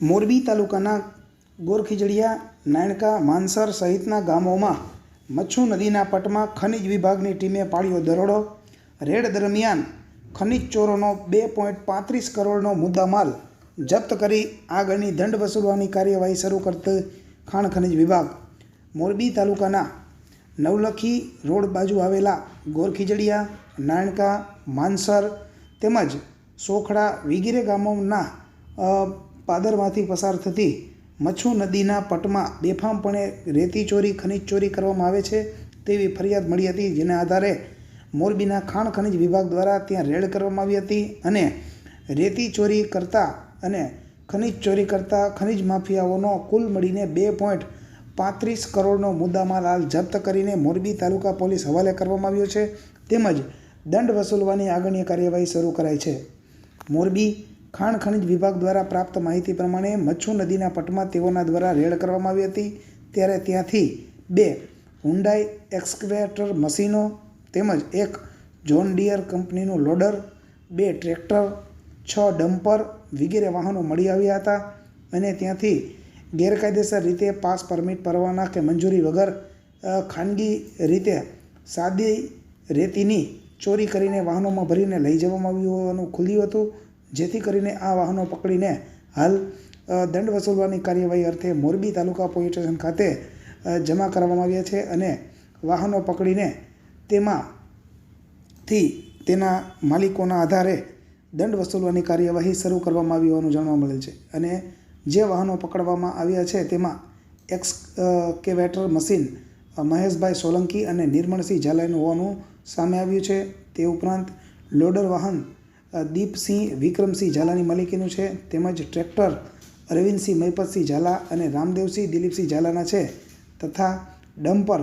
મોરબી તાલુકાના ગોરખીજડીયા નાયણકા માનસર સહિતના ગામોમાં મચ્છુ નદીના પટમાં ખનિજ વિભાગની ટીમે પાડ્યો દરોડો. રેડ દરમિયાન ખનિજ ચોરોનો બે પોઈન્ટ પાંત્રીસ કરોડનો મુદ્દામાલ જપ્ત કરી આગળની દંડ વસૂલવાની કાર્યવાહી શરૂ કરતી ખાણ ખનિજ વિભાગ. મોરબી તાલુકાના નવલખી રોડ બાજુ આવેલા ગોરખીજડીયા નાયણકા માનસર તેમજ સોખડા વગેરે ગામોના પાદરમાંથી પસાર થતી મચ્છુ નદીના પટમાં બેફામપણે રેતી ચોરી, ખનિજ ચોરી કરવામાં આવે છે તેવી ફરિયાદ મળી હતી, જેના આધારે મોરબીના ખાણ ખનિજ વિભાગ દ્વારા ત્યાં રેડ કરવામાં આવી હતી અને રેતી ચોરી કરતા અને ખનિજ ચોરી કરતા ખનિજ માફિયાઓનો કુલ મળીને બે પોઈન્ટ પાંત્રીસ કરોડનો મુદ્દામાલ હાલ જપ્ત કરીને મોરબી તાલુકા પોલીસ હવાલે કરવામાં આવ્યો છે. તેમજ દંડ વસૂલવાની આગળની કાર્યવાહી શરૂ કરાઈ છે. મોરબી ખાણ ખનિજ વિભાગ દ્વારા પ્રાપ્ત માહિતી પ્રમાણે મચ્છુ નદીના પટમાં તેઓના દ્વારા રેડ કરવામાં આવી હતી. ત્યારે ત્યાંથી બે હુન્ડાઈ એક્સકવેટર મશીનો તેમજ એક જોન ડિયર કંપનીનું લોડર, બે ટ્રેક્ટર, છ ડમ્પર વગેરે વાહનો મળી આવ્યા હતા અને ત્યાંથી ગેરકાયદેસર રીતે પાસ પરમિટ પરવાના કે મંજૂરી વગર ખાનગી રીતે સાદી રેતીની ચોરી કરીને વાહનોમાં ભરીને લઈ જવામાં આવ્યું હોવાનું ખુલ્યું હતું. જેથી કરીને આ વાહનો પકડીને હાલ દંડ વસૂલવાની કાર્યવાહી અર્થે મોરબી તાલુકા પોલીસ સ્ટેશન ખાતે જમા કરવામાં આવ્યા છે અને વાહનો પકડીને તેમાંથી તેના માલિકોના આધારે દંડ વસૂલવાની કાર્યવાહી શરૂ કરવામાં આવી હોવાનું જાણવા મળેલ છે. અને જે વાહનો પકડવામાં આવ્યા છે તેમાં એક્સ કેવેટર મશીન મહેશભાઈ સોલંકી અને નિર્મળસિંહ ઝાલાનું હોવાનું સામે આવ્યું છે. તે ઉપરાંત લોડર વાહન દીપસિંહ વિક્રમસિંહ ઝાલાની માલિકીનું છે. તેમજ ટ્રેક્ટર અરવિંદસિંહ મહિપતસિંહ ઝાલા અને રામદેવસિંહ દિલીપસિંહ ઝાલાના છે. તથા ડમ્પર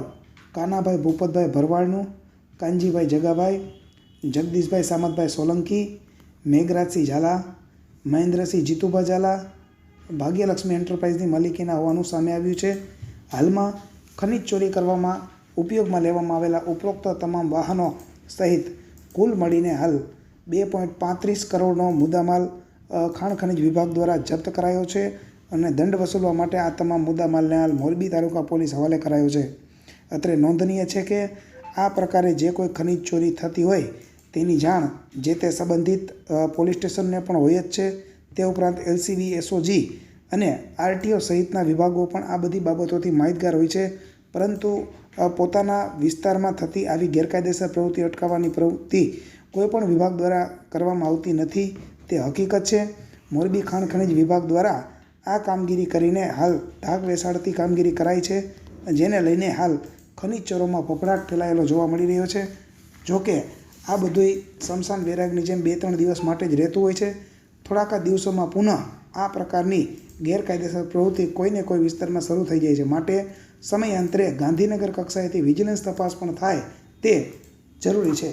કાનાભાઈ ભૂપતભાઈ ભરવાડનું, કાનજીભાઈ જગાભાઈ, જગદીશભાઈ સામતભાઈ સોલંકી, મેઘરાજસિંહ ઝાલા, મહેન્દ્રસિંહ જીતુભા ઝાલા, ભાગ્યલક્ષ્મી એન્ટરપ્રાઇઝની માલિકીના હોવાનું સામે આવ્યું છે. હાલમાં ખનિજ ચોરી કરવામાં ઉપયોગમાં લેવામાં આવેલા ઉપરોક્ત તમામ વાહનો સહિત કુલ મળીને હાલ બે પોઈન્ટ પાંત્રીસ કરોડનો મુદ્દામાલ ખાણ ખનિજ વિભાગ દ્વારા જપ્ત કરાયો છે અને દંડ વસૂલવા માટે આ તમામ મુદ્દામાલને હાલ મોરબી તાલુકા પોલીસ હવાલે કરાયો છે. અત્રે નોંધનીય છે કે આ પ્રકારે જે કોઈ ખનિજ ચોરી થતી હોય તેની જાણ જે તે સંબંધિત પોલીસ સ્ટેશનને પણ હોય જ છે. તે ઉપરાંત એલસીબી, એસઓજી અને આરટીઓ સહિતના વિભાગો પણ આ બધી બાબતોથી માહિતગાર હોય છે. પરંતુ પોતાના વિસ્તારમાં થતી આવી ગેરકાયદેસર પ્રવૃત્તિ અટકાવવાની પ્રવૃત્તિ કોઈપણ વિભાગ દ્વારા કરવામાં આવતી નથી, તે હકીકત છે. મોરબી ખાણ ખનિજ વિભાગ દ્વારા આ કામગીરી કરીને હાલ ધાક બેસાડતી કામગીરી કરાઈ છે, જેને લઈને હાલ ખનિજ ચોરોમાં ફફડાટ ફેલાયેલો જોવા મળી રહ્યો છે. જોકે, આ બધુંય સ્મશાન વેરાગની જેમ બે ત્રણ દિવસ માટે જ રહેતું હોય છે. થોડાક દિવસોમાં પુનઃ આ પ્રકારની ગેરકાયદેસર પ્રવૃત્તિ કોઈને કોઈ વિસ્તારમાં શરૂ થઈ જાય છે. માટે સમયાંતરે ગાંધીનગર કક્ષાએથી વિજિલન્સ તપાસ પણ થાય તે જરૂરી છે.